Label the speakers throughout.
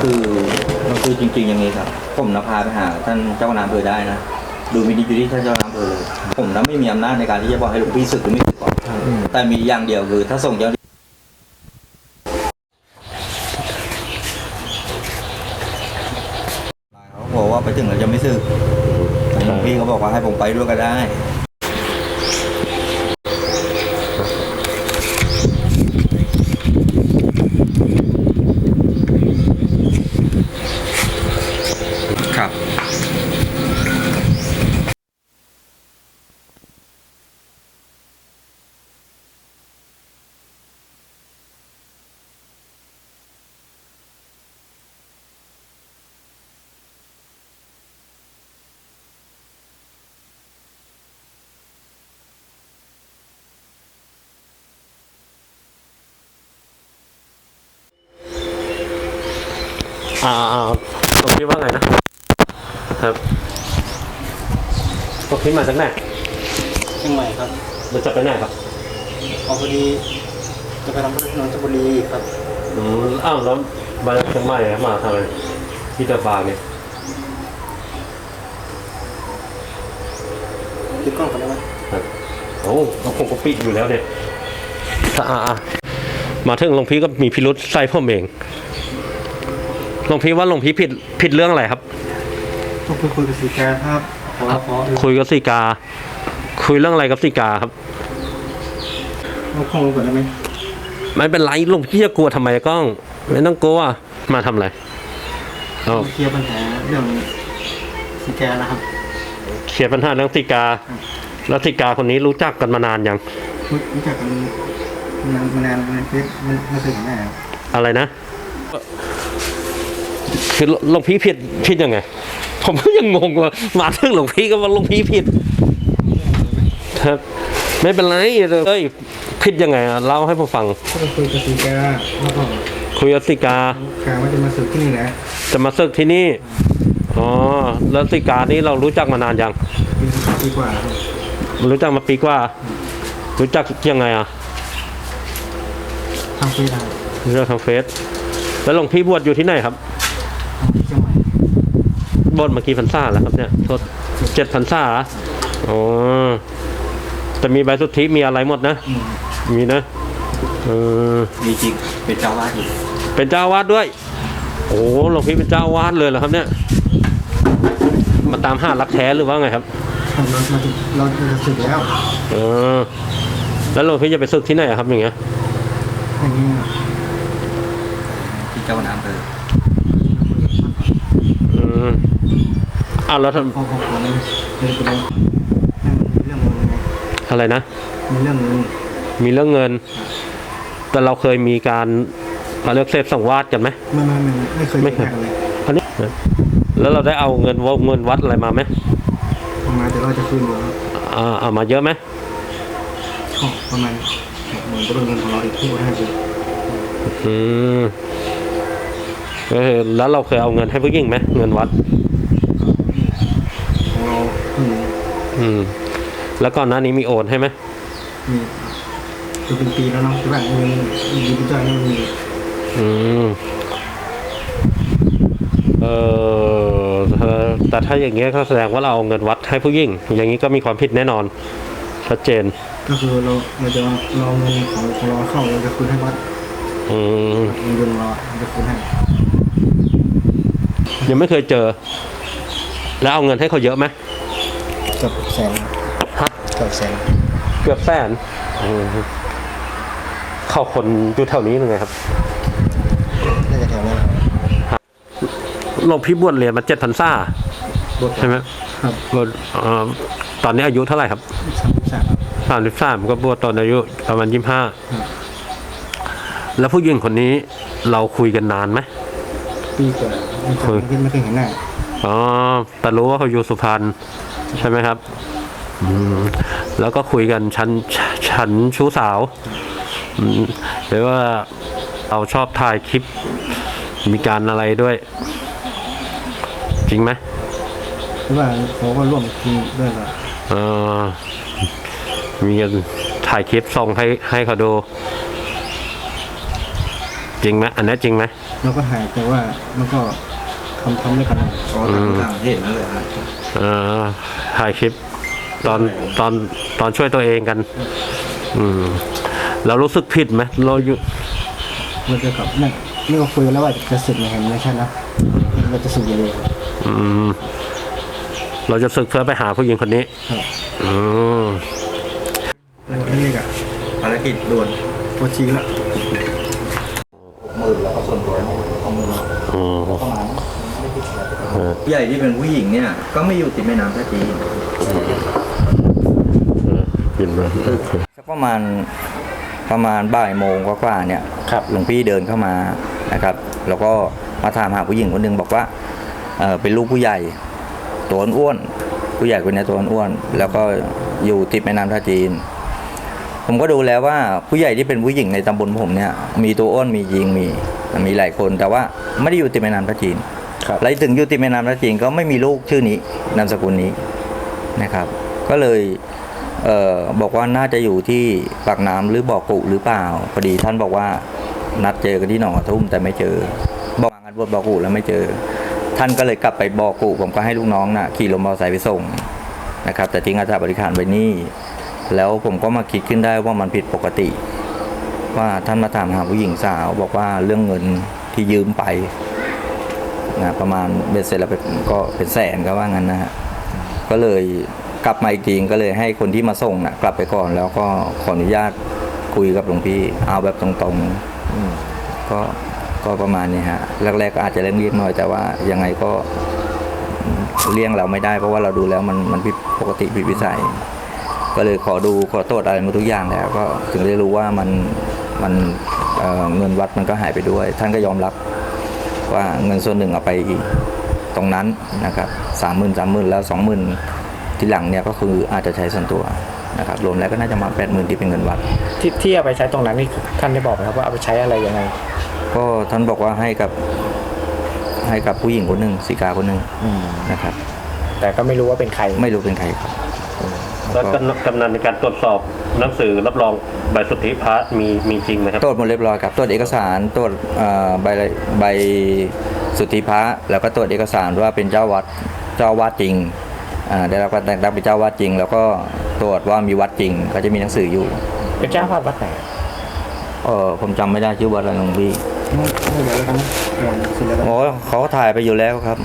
Speaker 1: คือมันคือจริงๆอย่างนี้ครับ ผมนะพาไปหาท่านเจ้าคณะอำเภอได้นะดูวินิจอยู่ที่ท่านเจ้าคณะอำเภอเลยผมนะไม่มีอำนาจในการที่จะบอกให้หลวงพี่ศึกหรือไม่ศึกก่อนแต่มีอย่างเดียวคือ ถ้าส่งเจ้าเขาบอกว่าไปถึงเราจะไม่ศึกหลวงพี่เขาบอกว่าให้ผมไปด้วยก็ได้ ครับ
Speaker 2: อ่าตรงนี้ว่าไงนะ ครับตรงนี้มาจากไหน
Speaker 3: เชียงใหม่ครับ
Speaker 2: มันจะไปไหนครับ
Speaker 3: ออกพอดีจะไปทำธุระที่นนทบุรีครับ
Speaker 2: อืมอ้าวแล้วมาจากเชียงใหม่มาทำไมที่เดอะบาร์เนี่ย
Speaker 3: ติดกล้องกันได้ไหม
Speaker 2: ครับโอ้เราคงก็ปิดอยู่แล้วเนี่ยอ่าอ่ามาถึงหลวงพี่ก็มีพิรุษใส่ผมเองหลวงพี่ว่าหลวงพี่ผิดผิดเรื่องอะไรครับ
Speaker 3: ต้องไปคุยกับสีแกครับขอขอ
Speaker 2: คุยกับสีกา คุยเรื่องอะไรกับสีกาครับ
Speaker 3: เอาข้อมูลก่อนได้ไหม
Speaker 2: ไม่เป็นไรหลวงพี่จะกลัวทำไมกล้อง ไม่ต้องกลัวมาทำอะไรเอา
Speaker 3: เคลียร์ปัญหาเรื่องสีแกนะครับ
Speaker 2: เคลียร์ปัญหาเรื่องสีกา แล้วสีกาคนนี้รู้จักกันมานานยัง
Speaker 3: รู้รู้จักกันมานานมานานในเฟซไม่ไม่เคยเห็นหน้าครับ
Speaker 2: อะไรนะคือหลวงพี่ผิดผิดยังไง ผมก็ยังงงว่ามาถึงหลวงพี่ก็ว่าหลวงพี่ผิดครับ ไม่เป็นไรเอ้ยผิดยังไงอะเล่าให้ผมฟัง
Speaker 3: ก็ไปคุยกับสีแกแล้วก็
Speaker 2: คุยกับสิกา
Speaker 3: แกว่าจะมาสึกที่นี่แหละ
Speaker 2: จะมาศึกที่นี่ อ๋อ แล้วสิกานี่เรารู้จักมานานยัง
Speaker 3: ปีปีกว่าครับ
Speaker 2: รู้จักมาปีกว่า รู้จักยังไงอะ
Speaker 3: ทำเฟซครับ
Speaker 2: รู้จักทางเฟซแล้วหลวงพี่บวชอยู่ที่ไหนครับ
Speaker 3: ที่เชียงใหม่
Speaker 2: บวชมากี่พรรษาแล้วครับเนี่ยโทษเจ็ดพรรษาอ๋อแต่มีใบสุทธิมีอะไรหมดนะ
Speaker 3: อืม
Speaker 2: มีนะเออ
Speaker 1: มีจริงเป็นเจ้าวาดอยู่
Speaker 2: เป็นเจ้าวาดด้วย โอ้หลวงพี่เป็นเจ้าวาดเลยเหรอครับเนี่ย มาตามหารักแท้หรือว่าไงครับ
Speaker 3: เรามาถึงเราจะสึกแล้ว
Speaker 2: เออแล้วหลวงพี่จะไปศึกที่ไหนอะครับอย่างเงี้ย
Speaker 3: อย่างนี้ครับ
Speaker 1: ที่เจ้าคณะอำเภอ
Speaker 2: อื มอ้าวแล้วท
Speaker 3: พอพอพอเลยเลยไปเลยเรื่องเงินไงำ
Speaker 2: อะไรนะ
Speaker 3: มีเรื่องเงิน
Speaker 2: มีเรื่องเงิน แต่เราเคยมีการมาเลือกเซฟสังวาสกันไหม
Speaker 3: ไม่ไม่ไม่ไม่เคย
Speaker 2: ไม่เคย
Speaker 3: แข่งเลย
Speaker 2: อันนี้แล้วเราได้เอาเงินวเงินวัดอะไรมาไหม
Speaker 3: ประมาณแต่เราจะคืนหมด
Speaker 2: อ่าเอามาเยอะไหม
Speaker 3: ก็ประมาณหกหมื่นก็เป็นเงินของเราอีกที่ให้ไป
Speaker 2: อืม เออแล้วเราเคยเอาเงินให้ผู้หญิงไหมเงินวัด
Speaker 3: ของเราอืม
Speaker 2: อืม แล้วก่อนหน้านี้มีโอนให้ไหม
Speaker 3: มีคือเป็นปีแล้วเนาะที่แบบเงินดีดีใจนี่มันมี
Speaker 2: อืมเออเออแต่ถ้าอย่างเงี้ยก็แสดงว่าเราเอาเงินวัดให้ผู้หญิงอย่างนี้ก็มีความผิดแน่นอน ชัดเจน
Speaker 3: ก็คือเราเราจะเราเอาเงินของของเราเข้าเราจะคืนให้วัด
Speaker 2: อืม
Speaker 3: เงินเดือนของเราเราจะคืนให้
Speaker 2: ยังไม่เคยเจอ แล้วเอาเงินให้เขาเยอะไหม
Speaker 3: เกือบแสน
Speaker 2: ฮะ
Speaker 3: เกือบแสน
Speaker 2: เกือบแสนอืมเข้าคนอยู่แถวนี้ยังไงครับ
Speaker 3: น่าจะแถวนี้ครับ
Speaker 2: หลวงพี่บวชเรียนมาเจ็ดพันซ่า
Speaker 3: บท
Speaker 2: ใช่ไหม
Speaker 3: ครับ
Speaker 2: บวชเอ่อตอนนี้อายุเท่าไหร่ครับ
Speaker 3: สามสิบสาม
Speaker 2: สามสิบสามก็บวชตอนอายุประมาณยี่ห้าแล้วผู้หญิงคนนี้เราคุยกันนานไหม
Speaker 3: ปีกว่าไม่เคยไม่เคยเห็นหน้า
Speaker 2: อ๋อแต่รู้ว่าเขาอยู่สุพรรณใช่ไหมครับอืมแล้วก็คุยกันชั้นชั้นชู้สาวอืมหรือว่าเราชอบถ่ายคลิป มีการอะไรด้วย จริงไหม
Speaker 3: หรือว่าเขาก็ร่วมทีมด้วยกับ
Speaker 2: เออมีกันถ่ายคลิปส่งให้ให้เขาดู จริงไหมอันนี้จริงไหม
Speaker 3: เราก็หายแต่ว่ามันก็ทำทำด้วยกัน
Speaker 1: ก็ต่างคนต่างเห็นนั่นแหละฮะ
Speaker 2: เออถ่ายคลิปตอนตอนตอนช่วยตัวเองกัน อืมเรารู้สึกผิดไหมเราอยู่
Speaker 3: เราจะกลับนี่นี่ก็คุยกันแล้วว่าจะสึกในแห่งไม่ใช่นะเราจะสึกยังไง
Speaker 2: อืมเราจะศึกเพื่อไปหาผู้หญิงคนนี้
Speaker 3: ครับ
Speaker 2: อืม
Speaker 3: แล้วนี่ก็
Speaker 1: ภารกิจด่วน
Speaker 3: ปวดชีแล้ว
Speaker 1: หมื่นแล้วก็ส่วนตัวของมือ
Speaker 2: อืม
Speaker 1: ประมาณให ญ่ที่เป็นผู้หญิงเนี่ย ก็ไม่อยู่ติดแม่น้ำท่าจีน
Speaker 2: กินมาโอเค
Speaker 1: สักประมาณประมาณบ่ายโมงกว่าๆเนี่ย
Speaker 2: ครับ
Speaker 1: หลวงพี่เดินเข้ามานะครับ แล้วก็มาถามหาผู้หญิงคนหนึ่งบอกว่าเออเป็นลูกผู้ใหญ่ตัวอ้วนๆผู้ใหญ่คนนี้ตัวอ้วนๆแล้วก็อยู่ติดแม่น้ำท่าจีน ผมก็ดูแล้วว่าผู้ใหญ่ที่เป็นผู้หญิงในตำบลผมเนี่ย มีตัวอ้วนมียิงมีมีหลายคน แต่ว่าไม่ได้อยู่ติดแม่น้ำท่าจีน
Speaker 2: ครับ
Speaker 1: และถึงอยู่ติดแม่น้ำท่าจีนก็ไม่มีลูกชื่อนี้นามสกุลนี้นะครับ ก็เลยเออบอกว่าน่าจะอยู่ที่ปากน้ำหรือบ่อกุหรือเปล่าพอดีท่านบอกว่านัดเจอกันที่หนองกระทุ่มแต่ไม่เจอ บอกงานบวชบ่อกุแล้วไม่เจอ ท่านก็เลยกลับไปบ่อกุผมก็ให้ลูกน้องน่ะขี่รถมอเตอร์ไซค์ไปส่งนะครับ แต่ทิ้งอาสาบริการไว้นี่แล้วผมก็มาคิดขึ้นได้ว่ามันผิดปกติ ว่าท่านมาถามหาผู้หญิงสาว บอกว่าเรื่องเงินที่ยืมไป นะประมาณเบ็ดเสร็จแล้วก็เป็นแสนก็ว่างั้นนะฮะก็เลยกลับมาอีกทีก็เลยให้คนที่มาส่งนะกลับไปก่อนแล้วก็ขออนุญาตคุยกับหลวงพี่เอาแบบตรงๆก็ก็ประมาณนี้ฮะแรกๆก็อาจจะเร่งรีบหน่อยแต่ว่ายังไงก็เลี่ยงเราไม่ได้เพราะว่าเราดูแล้วมันมันผิดปกติผิดวิสัย ก็เลยขอดูขอตรวจอะไรมาทุกอย่างแล้ว ก็ถึงได้รู้ว่ามันมันเเงินวัดมันก็หายไปด้วย ท่านก็ยอมรับ ว่าเงินส่วนหนึ่งเอาไปอีกตรงนั้นนะครับสามหมื่นสามหมื่นแล้วสองหมื่นที่หลังเนี่ยก็คืออาจจะใช้ส่วนตัวนะครับรวมแล้วก็น่าจะมาแปดหมื่นที่เป็นเงินวัด
Speaker 4: ที่ที่เอาไปใช้ตรงนั้นนี่ท่านได้บอกไหมครับว่าเอาไปใช้อะไรยังไง
Speaker 1: ก็ท่านบอกว่าให้กับให้กับผู้หญิงคนหนึ่งสีกาคนหนึ่งนะครับ
Speaker 4: แต่ก็ไม่รู้ว่าเป็นใคร
Speaker 1: ไม่รู้เป็นใครครับ
Speaker 2: แล้วกำกำนันในการตรวจสอบหนังสือรับรองใบสุทธิพระมีมีจริงไหมครับ
Speaker 1: ตรวจหมดเรียบร้อยครับตรวจเอกสารตรวจเอ่อใบใบสุทธิพระแล้วก็ตรวจเอกสารว่าเป็นเจ้าวัดเจ้าวาดจริงอ่าได้รับการแต่งตั้งเป็นเจ้าวาดจริง แล้วก็ตรวจว่ามีวัดจริง ก็จะมีหนังสืออยู่
Speaker 4: เป็นเจ้าภาพวัดไหน
Speaker 1: เออผมจำไม่ได้ชื่อวัดอะไรหลวงพี่
Speaker 3: ไม่เดี๋ยวแล้วกันนะก่อนเสร็จแล้วกัน
Speaker 1: โอ้เขาก็ถ่ายไปอยู่แล้วครับ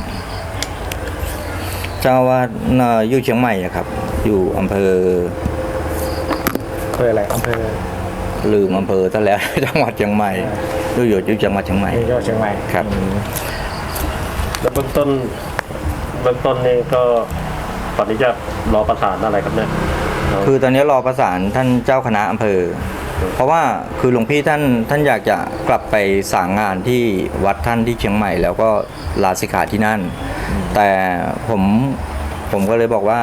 Speaker 1: เจ้าอาวาดเอ่ออยู่เชียงใหม่อะครับ อยู่อำเภอ
Speaker 4: อำเภออะไรอำเภอ
Speaker 1: ลืมอำเภอซะแล้ว จังหวัดเชียงใหม่อยู่อยู่อยู่จังหวัดเชียงใหม่
Speaker 4: ที่จังหวัดเชียงใหม่
Speaker 1: ครับ
Speaker 4: อืม
Speaker 2: แล้วเบื้องต้นเบื้องต้นนี่ก็ตอนนี้จะรอประสานอะไรครับเนี่ย
Speaker 1: คือตอนนี้รอประสานท่านเจ้าคณะอำเภอ เพราะว่าคือหลวงพี่ท่านท่านอยากจะกลับไปสางงานที่วัดท่านที่เชียงใหม่ แล้วก็ลาสิกขาที่นั่น แต่ผม ผมก็เลยบอกว่า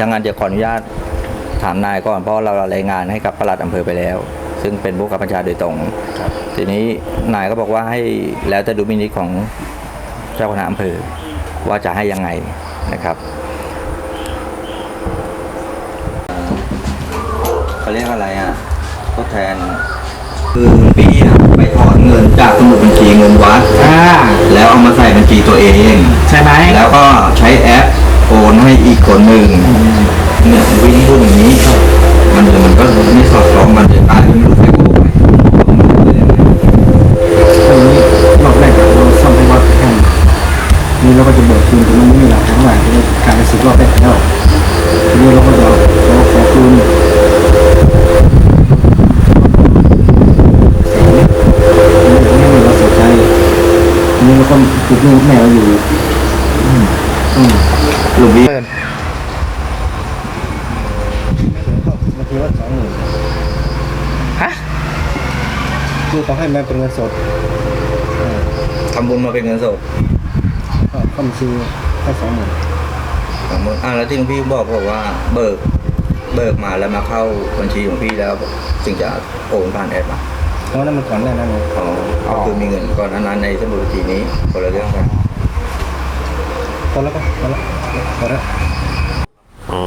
Speaker 1: ดังนั้นเดี๋ยวขออนุญาตถามนายก่อนเพราะเรารายงานให้กับปลัดอำเภอไปแล้ว ซึ่งเป็นผู้กับบัญชาโดยตรงทีนี้นายก็บอกว่าให้แล้วแต่ดูมินิจของเจ้าคณะอำเภอว่าจะให้ยังไงนะครับเขาเรียกอะไรอะทดแทน คือพี่อะไปถอนเงินจากสมุดบัญชีเงินวัด
Speaker 3: อ่า
Speaker 1: แล้วเอามาใส่บัญชีตัวเอง
Speaker 3: ใช่ไหม
Speaker 1: แล้วก็ใช้แอปโอ นให้อีกคนหนึ่งเนี่ยวิ่งพูดอย่างนี้มันมันก็ไม่สอดคล้องมันจะกลายไม่รู้สึก
Speaker 3: รอบแรกเราซ่อมให้วัดแค่นี้นี่เราก็จะเบิกคืนตรงนั้นไม่มีหลักฐานว่าจะการไปสึกรอบแรกแล้วทีนี้เราก็จะขอขอคืนไม่มีเราเสียใจทีนี้เราก็ติดหนี้แม่เราอยู่
Speaker 1: หลุงพี่
Speaker 3: บางทีว่าสองหมื่น
Speaker 4: ฮะ
Speaker 3: คือเขาให้มาเป็นเงินสด
Speaker 1: ทำบุญมาเป็นเงินสด
Speaker 3: ก็เข้ามาซื้อแค่สองหมื่น
Speaker 1: สองหมื่นอ่าแล้วที่หลวงพี่บอกบอกว่า เบิก เบิกมาแล้วมาเข้าบัญชีของพี่แล้วถึงจะโอนผ่านแอปอะ
Speaker 3: เพราะนั้นมันก่อนหน้านั้นเลย
Speaker 1: อ๋อก็คือมีเงินก่อนหนานั้นในสมุดบัญชีนี้คนละเรื่องกัน
Speaker 3: พอแล้วก็พอแล้วพอแล้ว
Speaker 2: อ๋อ